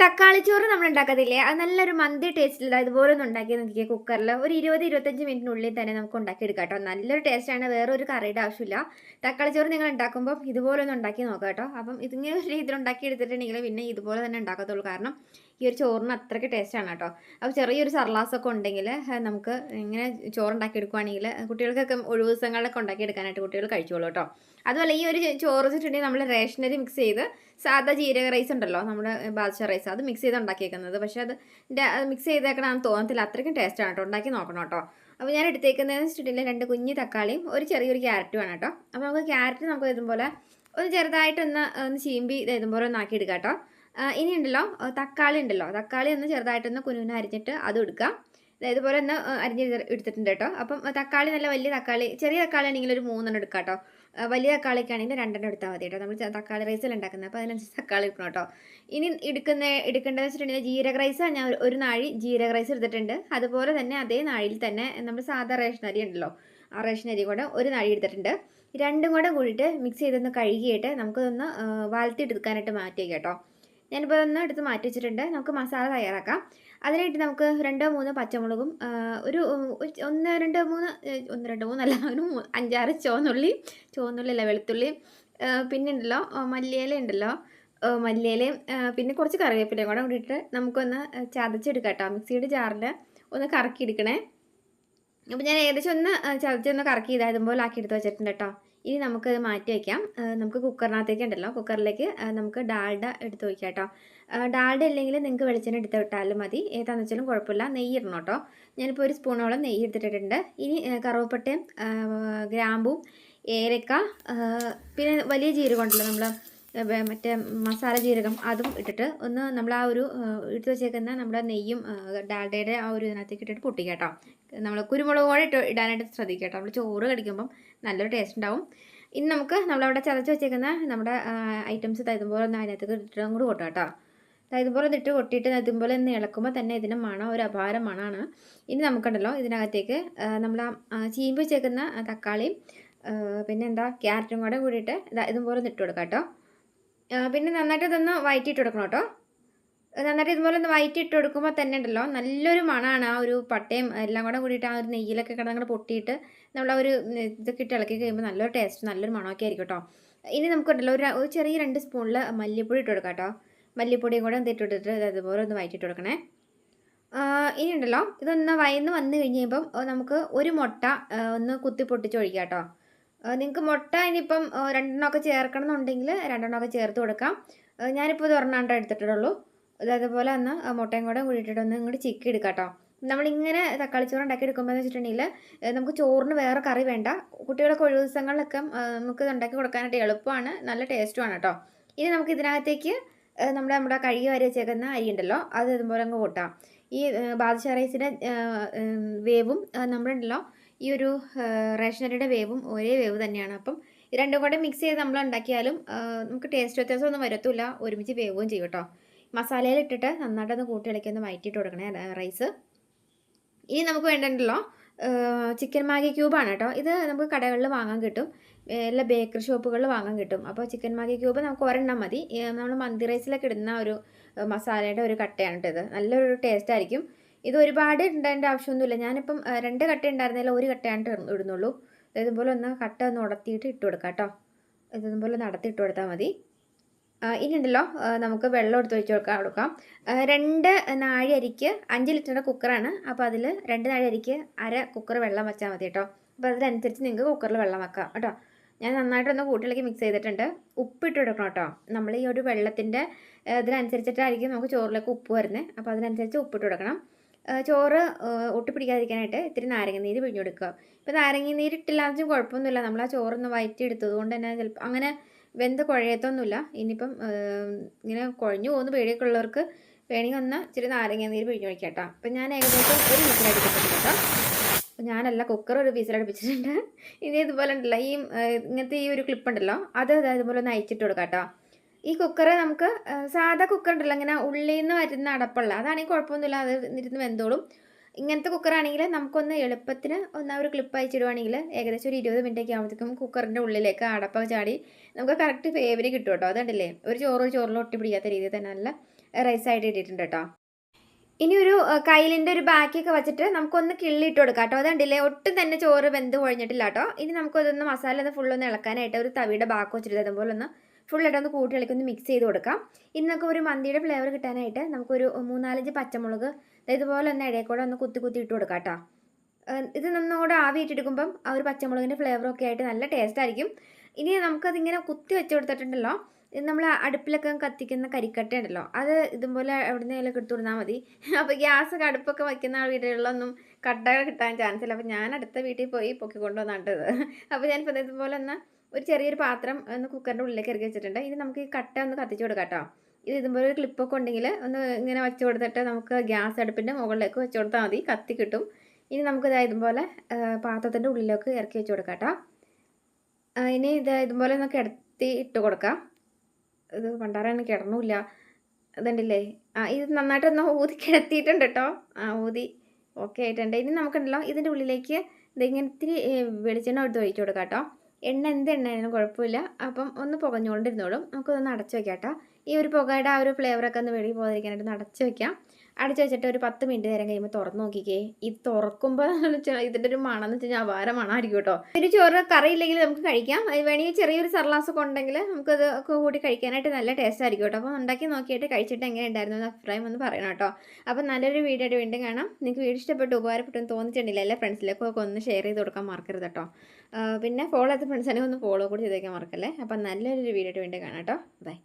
തക്കാളി ചോറ് നമ്മൾ ഉണ്ടാക്കത്തില്ലേ? അത് നല്ലൊരു മന്തി ടേസ്റ്റിൽ ഇതുപോലെ ഒന്ന് ഉണ്ടാക്കി നോക്കിയാൽ കുക്കറിൽ ഒരു ഇരുപത് ഇരുപത്തഞ്ച് മിനിറ്റിനുള്ളിൽ തന്നെ നമുക്ക് ഉണ്ടാക്കിയെടുക്കാം കേട്ടോ. നല്ലൊരു ടേസ്റ്റാണ് വേറെ ഒരു കറിയുടെ ആവശ്യമില്ല. തക്കാളി ചോറ് നിങ്ങൾ ഉണ്ടാക്കുമ്പോൾ ഇതുപോലെ ഒന്ന് ഉണ്ടാക്കി നോക്കാം കേട്ടോ. അപ്പം ഇതിങ്ങനെ ഒരു രീതിയിൽ ഉണ്ടാക്കി എടുത്തിട്ടുണ്ടെങ്കിൽ പിന്നെ ഇതുപോലെ തന്നെ ഉണ്ടാക്കത്തുള്ളൂ. കാരണം ഈ ഒരു ചോറിന് അത്രയ്ക്ക് ടേസ്റ്റാണ് കേട്ടോ. അപ്പോൾ ചെറിയൊരു സർലാസൊക്കെ ഉണ്ടെങ്കിൽ നമുക്ക് ഇങ്ങനെ ചോറുണ്ടാക്കി എടുക്കുവാണെങ്കിൽ കുട്ടികൾക്കൊക്കെ ഒഴിവ് ദിവസങ്ങളിലൊക്കെ ഉണ്ടാക്കി എടുക്കാനായിട്ട് കുട്ടികൾ കഴിച്ചോളൂ കേട്ടോ. അതുപോലെ ഈ ഒരു ചോറ് വെച്ചിട്ടുണ്ടെങ്കിൽ നമ്മൾ റേഷനരി മിക്സ് ചെയ്ത് സാധാ ജീരക റൈസ് ഉണ്ടല്ലോ നമ്മുടെ ബാദ്ഷാ റൈസ് അത് മിക്സ് ചെയ്ത് ഉണ്ടാക്കിയേക്കുന്നത്. പക്ഷേ അത് മിക്സ് ചെയ്തേക്കണമെന്ന് തോന്നത്തില്ല അത്രയ്ക്കും ടേസ്റ്റാണ് കേട്ടോ ഉണ്ടാക്കി നോക്കണം കേട്ടോ. അപ്പോൾ ഞാൻ എടുത്തേക്കുന്നതെന്ന് വെച്ചിട്ടുണ്ടെങ്കിൽ രണ്ട് കുഞ്ഞ് തക്കാളിയും ഒരു ചെറിയൊരു ക്യാരറ്റുമാണ് കേട്ടോ. അപ്പോൾ നമുക്ക് ക്യാരറ്റ് നമുക്ക് ഇതുപോലെ ഒന്ന് ചെറുതായിട്ടൊന്ന് ഒന്ന് ചീമ്പി ഇത് ഇതുപോലെ ഒന്ന് ആക്കി എടുക്കാം കേട്ടോ. ഇനി ഉണ്ടല്ലോ തക്കാളി ഉണ്ടല്ലോ. തക്കാളി ഒന്ന് ചെറുതായിട്ടൊന്ന് കുനുവിനെ അരിഞ്ഞിട്ട് അത് എടുക്കാം ഇതുപോലെ ഒന്ന് അരിഞ്ഞ് എടുത്തിട്ടുണ്ട് കേട്ടോ. അപ്പം തക്കാളി നല്ല വലിയ തക്കാളി ചെറിയ തക്കാളി ആണെങ്കിൽ ഒരു മൂന്നെണ്ണം എടുക്കാം കേട്ടോ. വലിയ തക്കാളിക്ക് ആണെങ്കിൽ രണ്ടെണ്ണം എടുത്താൽ മതി കേട്ടോ. നമ്മൾ തക്കാളി റൈസിൽ ഉണ്ടാക്കുന്നത്. അപ്പോൾ അതിനനുസരിച്ച് തക്കാളി എടുക്കണം കേട്ടോ. ഇനി എടുക്കുന്ന എടുക്കേണ്ടത് വെച്ചിട്ടുണ്ടെങ്കിൽ ജീരക റൈസ് ഞാൻ ഒരു നാഴി ജീരക റൈസ് എടുത്തിട്ടുണ്ട്. അതുപോലെ തന്നെ അതേ നാഴിയിൽ തന്നെ നമ്മൾ സാധാ റേഷൻ അരി ഉണ്ടല്ലോ ആ റേഷൻ അരി കൂടെ ഒരു നാഴി എടുത്തിട്ടുണ്ട്. രണ്ടും കൂടെ കൂടിയിട്ട് മിക്സ് ചെയ്തൊന്ന് കഴുകിയിട്ട് നമുക്കതൊന്ന് വാലത്തി എടുക്കാനായിട്ട് മാറ്റി കേട്ടോ. ഞാനിപ്പോൾ ഒന്ന് എടുത്ത് മാറ്റി വെച്ചിട്ടുണ്ട്. നമുക്ക് മസാല തയ്യാറാക്കാം. അതിനായിട്ട് നമുക്ക് രണ്ടോ മൂന്നോ പച്ചമുളകും ഒരു ഒന്ന് രണ്ട് മൂന്ന് ഒന്ന് രണ്ട് മൂന്നല്ല ഒരു അഞ്ചാറ് ചുവന്നുള്ളി ചുവന്നുള്ളി അല്ല വെളുത്തുള്ളി പിന്നെ ഉണ്ടല്ലോ മല്ലിയില ഉണ്ടല്ലോ മല്ലിയിലയും പിന്നെ കുറച്ച് കറിവേപ്പിലയും കൂടെ കൂടിയിട്ട് നമുക്കൊന്ന് ചതച്ചെടുക്കാം കേട്ടോ. മിക്സിയുടെ ജാറിൽ ഒന്ന് കറക്കി എടുക്കണേ അപ്പോൾ ഞാൻ ഏകദേശം ഒന്ന് ചതച്ചൊന്ന് കറക്കി ഇതായതുപോലെ ആക്കി എടുത്ത് വെച്ചിട്ടുണ്ട് കേട്ടോ. ഇനി നമുക്കത് മാറ്റി വയ്ക്കാം നമുക്ക് കുക്കറിനകത്തേക്ക് ഉണ്ടല്ലോ. കുക്കറിലേക്ക് നമുക്ക് ഡാൽഡ എടുത്ത് വയ്ക്കാം കേട്ടോ. ഡാൽഡ ഇല്ലെങ്കിൽ നിങ്ങൾക്ക് വെളിച്ചെണ്ണ എടുത്ത് വിട്ടാലും മതി. ഏതാണെന്ന് വെച്ചാലും കുഴപ്പമില്ല. നെയ്യ് ഇടണം കേട്ടോ. ഞാനിപ്പോൾ ഒരു സ്പൂണോളം നെയ്യ് എടുത്തിട്ടുണ്ട് ഇനി കറുവപ്പട്ടയും ഗ്രാമ്പും ഏലക്ക പിന്നെ വലിയ ജീരകം ഉണ്ടല്ലോ നമ്മൾ മറ്റേ മസാല ജീരകം അതും ഇട്ടിട്ട് ഒന്ന് നമ്മൾ ആ ഒരു എടുത്ത് വെച്ചേക്കുന്ന നമ്മുടെ നെയ്യും ഡാൽഡയുടെ ആ ഒരു ഇതിനകത്തേക്ക് ഇട്ടിട്ട് പൊട്ടിക്കാം കേട്ടോ. നമ്മൾ കുരുമുളക് പോലെ ഇട്ട് ഇടാനായിട്ട് ശ്രദ്ധിക്കുക കേട്ടോ നമ്മൾ ചോറ് കടിക്കുമ്പം നല്ലൊരു ടേസ്റ്റ് ഉണ്ടാവും. ഇനി നമുക്ക് നമ്മളവിടെ ചതച്ച് വെച്ചേക്കുന്ന നമ്മുടെ ഐറ്റംസ് തൈതുമ്പോൾ ഒന്ന് അതിനകത്തേക്ക് ഇട്ടിട്ട് കൂടി കൊട്ടാം കേട്ടോ. ഇതുപോലെ ഇട്ട് കൊട്ടിയിട്ട് ഇതുപോലെ ഒന്ന് ഇളക്കുമ്പോൾ തന്നെ ഇതിന് മണം ഒരു അപാര മണമാണ് ഇനി നമുക്കുണ്ടല്ലോ ഇതിനകത്തേക്ക് നമ്മൾ ചീമ്പ് വെച്ചേക്കുന്ന തക്കാളിയും പിന്നെ എന്താ ക്യാരറ്റും കൂടെ കൂടിയിട്ട് ഇതുപോലെ ഒന്ന് ഇട്ട് കൊടുക്കാം കേട്ടോ. പിന്നെ നന്നായിട്ട് ഇതൊന്ന് വയറ്റിയിട്ട് കൊടുക്കണം കേട്ടോ. നന്നായിട്ട് ഇതുപോലെ ഒന്ന് വയറ്റിയിട്ട് കൊടുക്കുമ്പോൾ തന്നെ ഉണ്ടല്ലോ. നല്ലൊരു മണമാണ് ആ ഒരു പട്ടയും എല്ലാം കൂടെ കൂടിയിട്ട് ആ ഒരു നെയ്യിലൊക്കെ കിടങ്ങോട്ട് പൊട്ടിയിട്ട് നമ്മൾ ആ ഒരു ഇതൊക്കെ ഇട്ട് ഇളക്കി കഴിയുമ്പോൾ നല്ലൊരു ടേസ്റ്റ് നല്ലൊരു മണമൊക്കെ ആയിരിക്കും കേട്ടോ ഇനി നമുക്കുണ്ടല്ലോ ഒരു ഒരു ചെറിയ രണ്ട് സ്പൂണിൽ മല്ലിപ്പൊടി ഇട്ട് കൊടുക്കാം കേട്ടോ മല്ലിപ്പൊടിയും കൂടെ എന്തിട്ട് ഇട്ടിട്ട് അതുപോലെ ഒന്ന് വയറ്റിട്ട് കൊടുക്കണേ. ഇനി ഉണ്ടല്ലോ ഇതൊന്ന് വയന്ന് വന്നു കഴിഞ്ഞ് നമുക്ക് ഒരു മുട്ട ഒന്ന് കുത്തി പൊട്ടിച്ച് ഒഴിക്കാം കേട്ടോ നിങ്ങൾക്ക് മുട്ട ഇനിയിപ്പം രണ്ടെണ്ണമൊക്കെ ചേർക്കണം എന്നുണ്ടെങ്കിൽ രണ്ടെണ്ണമൊക്കെ ചേർത്ത് കൊടുക്കാം. ഞാനിപ്പോൾ ഇത് ഒരെണ്ണാണ്ട് എടുത്തിട്ടുള്ളൂ. അതേപോലെ ഒന്ന് മുട്ടയും കൂടെ കൂടിയിട്ടിട്ട് ഒന്ന് ഇങ്ങോട്ട് ചിക്കി എടുക്കാം കേട്ടോ നമ്മളിങ്ങനെ തക്കാളി ചോറ് ഉണ്ടാക്കി എടുക്കുമ്പോൾ എന്ന് വെച്ചിട്ടുണ്ടെങ്കിൽ നമുക്ക് ചോറിന് വേറെ കറി വേണ്ട. കുട്ടികളൊക്കെ ഒഴിവ് ദിവസങ്ങളിലൊക്കെ നമുക്ക് ഉണ്ടാക്കി കൊടുക്കാനായിട്ട് എളുപ്പമാണ് നല്ല ടേസ്റ്റുമാണ് കേട്ടോ ഇനി നമുക്ക് ഇതിനകത്തേക്ക് നമ്മുടെ നമ്മുടെ കഴുകി വരെ വെച്ചേക്കുന്ന അരി ഉണ്ടല്ലോ അത് ഇതുപോലെ അങ്ങ് കൂട്ടാം. ഈ ബാദുഷാ റൈസിന്റെ വേവും നമ്മുടെ നമ്മളുണ്ടല്ലോ ഈ ഒരു റേഷനരിയുടെ വേവും ഒരേ വേവ് തന്നെയാണ്. അപ്പം രണ്ടും കൂടെ മിക്സ് ചെയ്ത് നമ്മൾ ഉണ്ടാക്കിയാലും നമുക്ക് ടേസ്റ്റ് വ്യത്യാസമൊന്നും വരത്തില്ല. ഒരുമിച്ച് വേവും ചെയ്യും കേട്ടോ മസാലയിലിട്ടിട്ട് നന്നായിട്ടൊന്ന് കൂട്ടി ഇളക്കി ഒന്ന് വയറ്റിയിട്ട് കൊടുക്കണേ റൈസ് ഇനി നമുക്ക് വേണ്ടല്ലോ ചിക്കൻ മാഗി ക്യൂബാണ് കേട്ടോ. ഇത് നമുക്ക് കടകളിൽ വാങ്ങാൻ കിട്ടും. എല്ലാ ബേക്കറി ഷോപ്പുകളിൽ വാങ്ങാൻ കിട്ടും. അപ്പോൾ ചിക്കൻ മാഗി ക്യൂബ് നമുക്ക് ഒരെണ്ണം മതി. നമ്മൾ മന്തി റൈസിലൊക്കെ ഇടുന്ന ഒരു മസാലയുടെ ഒരു കട്ടയാണ് കേട്ടോ ഇത്. നല്ലൊരു ടേസ്റ്റ് ആയിരിക്കും. ഇത് ഒരുപാട് ഇടേണ്ട ആവശ്യമൊന്നുമില്ല. ഞാനിപ്പം രണ്ട് കട്ട ഉണ്ടായിരുന്നില്ല ഒരു കട്ടയാണ് ഇടുന്നുള്ളൂ. ഇതുപോലെ ഒന്ന് കട്ട ഒന്ന് ഉടത്തിയിട്ട് ഇട്ട് കൊടുക്കാം കേട്ടോ. ഇതുപോലെ നടത്തി ഇട്ട് കൊടുത്താൽ മതി. ഇനി ഉണ്ടല്ലോ നമുക്ക് വെള്ളം എടുത്ത് വെച്ച് കൊടുക്കാൻ കൊടുക്കാം. രണ്ട് നാഴി അരിക്ക് അഞ്ച് ലിറ്ററിന്റെ കുക്കറാണ്. അപ്പോൾ അതിൽ രണ്ട് നാഴി അരിക്ക് അര കുക്കർ വെള്ളം വെച്ചാൽ മതി കേട്ടോ. അപ്പോൾ അതിനനുസരിച്ച് നിങ്ങൾക്ക് കുക്കറിൽ വെള്ളം വെക്കാം കേട്ടോ. ഞാൻ നന്നായിട്ടൊന്ന് കൂട്ടിലേക്ക് മിക്സ് ചെയ്തിട്ടുണ്ട്. ഉപ്പിട്ട് കൊടുക്കണം കേട്ടോ. നമ്മൾ ഈ ഒരു വെള്ളത്തിന്റെ ഇതിനനുസരിച്ചിട്ടായിരിക്കും നമുക്ക് ചോറിലേക്ക് ഉപ്പ് വരുന്നത്. അപ്പോൾ അതിനനുസരിച്ച് ഉപ്പിട്ട് കൊടുക്കണം. ചോറ് ഒട്ടിപ്പിടിക്കാതിരിക്കാനായിട്ട് ഇത്തിരി നാരങ്ങ പിഴിഞ്ഞു കൊടുക്കുക. ഇപ്പോൾ നാരങ്ങ നീര് ഇട്ടില്ലാന്നും കുഴപ്പമൊന്നുമില്ല. നമ്മൾ ആ ചോറൊന്ന് വയറ്റി എടുത്തത് കൊണ്ട് തന്നെ ചിലപ്പോൾ അങ്ങനെ വെന്ത് കുഴയത്തൊന്നുമില്ല. ഇനിയിപ്പം ഇങ്ങനെ കുഴഞ്ഞു പോകുന്ന പേടിയൊക്കെ ഉള്ളവർക്ക് വേണമെങ്കിൽ ഒന്ന് ഇച്ചിരി നാരങ്ങ നീര് പിഴിഞ്ഞു വയ്ക്കാം കേട്ടോ അപ്പം ഞാൻ ഏകദേശം ഒരു വിസിലടിപ്പിച്ചിട്ടുണ്ട് കേട്ടോ. അപ്പം ഞാനല്ല കുക്കർ ഒരു വിസിലടിപ്പിച്ചിട്ടുണ്ട് ഇനി ഇതുപോലെ ഉണ്ടല്ലോ ഈ ഇങ്ങനത്തെ ഈ ഒരു ക്ലിപ്പ് ഉണ്ടല്ലോ അത് ഇതുപോലെ ഒന്ന് അയച്ചിട്ട് കൊടുക്കാം കേട്ടോ. ഈ കുക്കറ് നമുക്ക് സാധാ കുക്കർ ഉണ്ടല്ലോ ഇങ്ങനെ ഉള്ളിൽ നിന്ന് വരുന്ന അടപ്പുള്ള അതാണെങ്കിൽ കുഴപ്പമൊന്നുമില്ല അത് ഇരുന്ന് വെന്തോളും. ഇങ്ങനത്തെ കുക്കറാണെങ്കിൽ നമുക്കൊന്ന് എളുപ്പത്തിന് ഒന്ന് ഒരു ക്ലിപ്പ് അയച്ചിടുവാണെങ്കിൽ ഏകദേശം ഒരു ഇരുപത് മിനിറ്റ് ഒക്കെ ആകുമ്പോഴത്തേക്കും കുക്കറിന്റെ ഉള്ളിലേക്ക് അടപ്പം ചാടി നമുക്ക് കറക്റ്റ് ഫേവര് കിട്ടും കേട്ടോ. അതുണ്ടല്ലേ ഒരു ചോറ് ചോറിൽ ഒട്ടി പിടിക്കാത്ത രീതിയിൽ തന്നെ നല്ല റൈസായിട്ട് ഇട്ടിട്ടുണ്ട് കേട്ടോ. ഇനി ഒരു കയ്യിലിന്റെ ഒരു ബാക്കിയൊക്കെ വെച്ചിട്ട് നമുക്കൊന്ന് കിള്ളിയിട്ട് കൊടുക്കാം കേട്ടോ. അതുകൊണ്ടില്ലേ? ഒട്ടും തന്നെ ചോറ് വെന്ത് കുഴഞ്ഞിട്ടില്ല കേട്ടോ. ഇനി നമുക്കതൊന്ന് മസാല ഒന്ന് ഫുള്ളൊന്ന് ഇളക്കാനായിട്ട് ഒരു തവിയുടെ ബാക്ക് വെച്ചിട്ട് അതുപോലെ ഒന്ന് ഫുള്ളായിട്ട് ഒന്ന് കൂട്ടി ഇളക്കി മിക്സ് ചെയ്ത് കൊടുക്കാം. ഇനി നമുക്ക് ഒരു മന്തിയുടെ ഫ്ലേവർ കിട്ടാനായിട്ട് നമുക്കൊരു മൂന്നാലഞ്ച് പച്ചമുളക് ഇതുപോലെ ഒന്ന് ഇടയിൽ കൂടെ ഒന്ന് കുത്തി കുത്തി ഇട്ട് കൊടുക്കാം കേട്ടോ ഇത് നന്നുകൂടെ ആവി ഇട്ടെടുക്കുമ്പം ആ ഒരു പച്ചമുളകിന്റെ ഫ്ലേവറൊക്കെ ആയിട്ട് നല്ല ടേസ്റ്റ് ആയിരിക്കും. ഇനി നമുക്കതിങ്ങനെ കുത്തി വെച്ച് കൊടുത്തിട്ടുണ്ടല്ലോ. ഇത് നമ്മൾ അടുപ്പിലൊക്കെ കത്തിക്കുന്ന കരിക്കട്ട ഉണ്ടല്ലോ അത് ഇതുപോലെ എവിടെ നിന്നെങ്കിലും എടുത്തു കൊടുത്താൽ മതി. അപ്പോൾ ഗ്യാസ് അടുപ്പൊക്കെ വയ്ക്കുന്ന വീടുകളിലൊന്നും കട്ട കിട്ടാൻ ചാൻസ് ഇല്ല. അപ്പോൾ ഞാൻ അടുത്ത വീട്ടിൽ പോയി പൊക്കി വന്നിട്ടത് അപ്പോൾ ഞാനിപ്പോൾ ഇതുപോലെ ഒന്ന് ഒരു ചെറിയൊരു പാത്രം ഒന്ന് കുക്കറിന്റെ ഉള്ളിലേക്ക് ഇറക്കി വെച്ചിട്ടുണ്ട്. ഇനി നമുക്ക് ഈ കട്ട ഒന്ന് കത്തിച്ച് കൊടുക്കാം കേട്ടോ. ഇത് ഇതുപോലെ ഒരു ക്ലിപ്പൊക്കെ ഉണ്ടെങ്കിൽ ഒന്ന് ഇങ്ങനെ വെച്ച് കൊടുത്തിട്ട് നമുക്ക് ഗ്യാസ് അടുപ്പിന്റെ മുകളിലേക്ക് വെച്ച് കൊടുത്താൽ മതി. കത്തി കിട്ടും. ഇനി നമുക്ക് ഇതാ ഇതുപോലെ പാത്രത്തിന്റെ ഉള്ളിലേക്ക് ഇറക്കി വെച്ച് കൊടുക്കാം കേട്ടോ. ഇനി ഇത് ഇതുപോലെ ഒന്ന് കിടത്തി ഇട്ട് കൊടുക്കാം. ഇത് പണ്ടാറാണ് കിടന്നില്ല. ഇതുണ്ടല്ലേ? ആ ഇത് നന്നായിട്ടൊന്ന് ഊതി കിടത്തിയിട്ടുണ്ട് കേട്ടോ. ആ ഊതി ഓക്കെ ആയിട്ടുണ്ട്. ഇനി നമുക്കുണ്ടല്ലോ ഇതിന്റെ ഉള്ളിലേക്ക് ഇതിങ്ങനെ ഇത്തിരി വെളിച്ചെണ്ണ എടുത്ത് ഒഴിച്ചു കൊടുക്കാം കേട്ടോ. എണ്ണ എന്ത് എണ്ണ ആയാലും കുഴപ്പമില്ല. അപ്പം ഒന്ന് പുകഞ്ഞുകൊണ്ടിരുന്നോളും. നമുക്കൊന്ന് അടച്ചു വെക്കാം കേട്ടോ ഈ ഒരു പുകയുടെ ആ ഒരു ഫ്ലേവറൊക്കെ ഒന്ന് വെളിയിൽ പോകാതിരിക്കാനായിട്ട് ഒന്ന് അടച്ചു വെക്കാം. അടച്ചു വെച്ചിട്ട് ഒരു പത്ത് മിനിറ്റ് നേരം കഴിയുമ്പോൾ തുറന്ന് നോക്കിക്കേ. ഇത് തുറക്കുമ്പോൾ ഇതിന്റെ ഒരു മണം എന്ന് വെച്ച് കഴിഞ്ഞാൽ അപാര മണമായിരിക്കും കേട്ടോ. ഒരു ചോറ് കറി ഇല്ലെങ്കിൽ നമുക്ക് കഴിക്കാം. വേണമെങ്കിൽ ചെറിയൊരു സർലാസൊക്കെ ഉണ്ടെങ്കിൽ നമുക്കത് കൂടി കഴിക്കാനായിട്ട് നല്ല ടേസ്റ്റ് ആയിരിക്കും കേട്ടോ. അപ്പോൾ ഉണ്ടാക്കി നോക്കിയിട്ട് കഴിച്ചിട്ട് എങ്ങനെ ഉണ്ടായിരുന്നു എന്ന് അഭിപ്രായം ഒന്ന് പറയണം കേട്ടോ. അപ്പോൾ നല്ലൊരു വീഡിയോ ആയിട്ട് വീണ്ടും കാണാം. നിങ്ങൾക്ക് വീഡിയോ ഇഷ്ടപ്പെട്ടു ഉപകാരപ്പെട്ടു എന്ന് തോന്നിച്ചിട്ടുണ്ടെങ്കിൽ എല്ലാ ഫ്രണ്ട്സിലേക്കൊക്കെ ഒന്ന് ഷെയർ ചെയ്ത് കൊടുക്കാൻ മറക്കരുത് കേട്ടോ. പിന്നെ ഫോളോ ചെയ്ത ഫ്രണ്ട്സിനെ ഒന്ന് ഫോളോ കൂടി ചെയ്തേക്കാൻ മറക്കല്ലേ? അപ്പോൾ നല്ലൊരു വീഡിയോ ആയിട്ട് വീണ്ടും കാണാം കേട്ടോ. ബൈ